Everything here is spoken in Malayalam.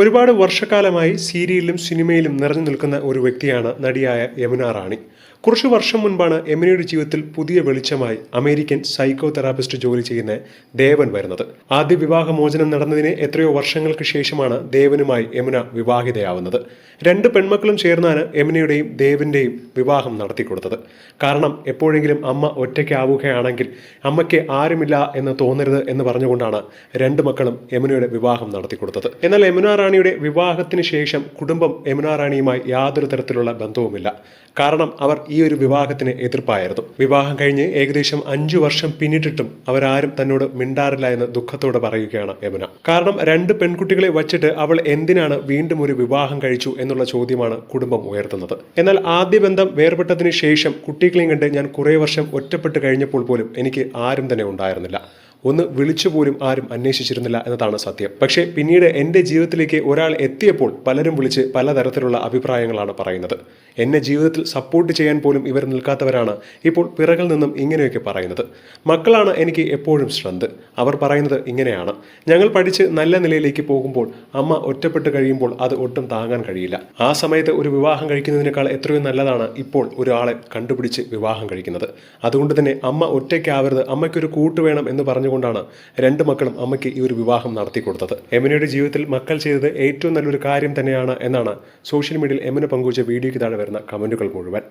ഒരുപാട് വർഷക്കാലമായി സീരിയലിലും സിനിമയിലും നിറഞ്ഞു നിൽക്കുന്ന ഒരു വ്യക്തിയാണ് നടിയായ യമുന റാണി. കുറച്ചു വർഷം മുൻപാണ് യമുനയുടെ ജീവിതത്തിൽ പുതിയ വെളിച്ചമായി അമേരിക്കൻ സൈക്കോ തെറാപ്പിസ്റ്റ് ജോലി ചെയ്യുന്ന ദേവൻ വരുന്നത്. ആദ്യ വിവാഹമോചനം നടന്നതിന് എത്രയോ വർഷങ്ങൾക്ക് ശേഷമാണ് ദേവനുമായി യമുന വിവാഹിതയാവുന്നത്. രണ്ട് പെൺമക്കളും ചേർന്നാണ് യമുനയുടെയും ദേവന്റെയും വിവാഹം നടത്തിക്കൊടുത്തത് കാരണം എപ്പോഴെങ്കിലും അമ്മ ഒറ്റയ്ക്കാവുകയാണെങ്കിൽ അമ്മയ്ക്ക് ആരുമില്ല എന്ന് തോന്നരുത് എന്ന് പറഞ്ഞുകൊണ്ടാണ് രണ്ട് മക്കളും യമുനയുടെ വിവാഹം നടത്തിക്കൊടുത്തത് എന്നാൽ യമുന റാണിയുടെ വിവാഹത്തിന് ശേഷം കുടുംബം യമുന റാണിയുമായി യാതൊരു തരത്തിലുള്ള ബന്ധവുമില്ല. കാരണം അവർ ഈ ഒരു വിവാഹത്തിന് എതിർപ്പായിരുന്നു. വിവാഹം കഴിഞ്ഞ് ഏകദേശം അഞ്ചു വർഷം പിന്നിട്ടിട്ടും അവരാരും തന്നോട് മിണ്ടാറില്ല എന്ന് ദുഃഖത്തോടെ പറയുകയാണ് യമുന. കാരണം രണ്ട് പെൺകുട്ടികളെ വച്ചിട്ട് അവൾ എന്തിനാണ് വീണ്ടും ഒരു വിവാഹം കഴിച്ചു എന്നുള്ള ചോദ്യമാണ് കുടുംബം ഉയർത്തുന്നത്. എന്നാൽ ആദ്യ ബന്ധം വേർപെട്ടതിന് ശേഷം കുട്ടികളെയും കണ്ട് ഞാൻ കുറേ വർഷം ഒറ്റപ്പെട്ട് കഴിഞ്ഞപ്പോൾ പോലും എനിക്ക് ആരും തന്നെ ഉണ്ടായിരുന്നില്ല. ഒന്ന് വിളിച്ചു പോലും ആരും അന്വേഷിച്ചിരുന്നില്ല എന്നതാണ് സത്യം. പക്ഷേ പിന്നീട് എന്റെ ജീവിതത്തിലേക്ക് ഒരാൾ എത്തിയപ്പോൾ പലരും വിളിച്ച് പലതരത്തിലുള്ള അഭിപ്രായങ്ങളാണ് പറയുന്നത്. എന്നെ ജീവിതത്തിൽ സപ്പോർട്ട് ചെയ്യാൻ പോലും ഇവർ നിൽക്കാത്തവരാണ് ഇപ്പോൾ പിറകിൽ നിന്നും ഇങ്ങനെയൊക്കെ പറയുന്നത്. മക്കളാണ് എനിക്ക് എപ്പോഴും ശ്രദ്ധ. അവർ പറയുന്നത് ഇങ്ങനെയാണ്. ഞങ്ങൾ പഠിച്ച് നല്ല നിലയിലേക്ക് പോകുമ്പോൾ അമ്മ ഒറ്റപ്പെട്ട് കഴിയുമ്പോൾ അത് ഒട്ടും താങ്ങാൻ കഴിയില്ല. ആ സമയത്ത് ഒരു വിവാഹം കഴിക്കുന്നതിനേക്കാൾ എത്രയോ നല്ലതാണ് ഇപ്പോൾ ഒരാളെ കണ്ടുപിടിച്ച് വിവാഹം കഴിക്കുന്നത്. അതുകൊണ്ട് തന്നെ അമ്മ ഒറ്റയ്ക്കാവരുത് അമ്മയ്ക്കൊരു കൂട്ട് വേണം എന്ന് പറഞ്ഞുകൊണ്ടാണ് രണ്ട് മക്കളും അമ്മയ്ക്ക് ഈ ഒരു വിവാഹം നടത്തി കൊടുത്തത്. എമിനയുടെ ജീവിതത്തിൽ മക്കൾ ചെയ്തത് ഏറ്റവും നല്ലൊരു കാര്യം തന്നെയാണ് എന്നാണ് സോഷ്യൽ മീഡിയയിൽ എമിന പങ്കുവച്ച വീഡിയോയ്ക്ക് താഴെ വരുന്ന കമന്റുകൾ മുഴുവൻ.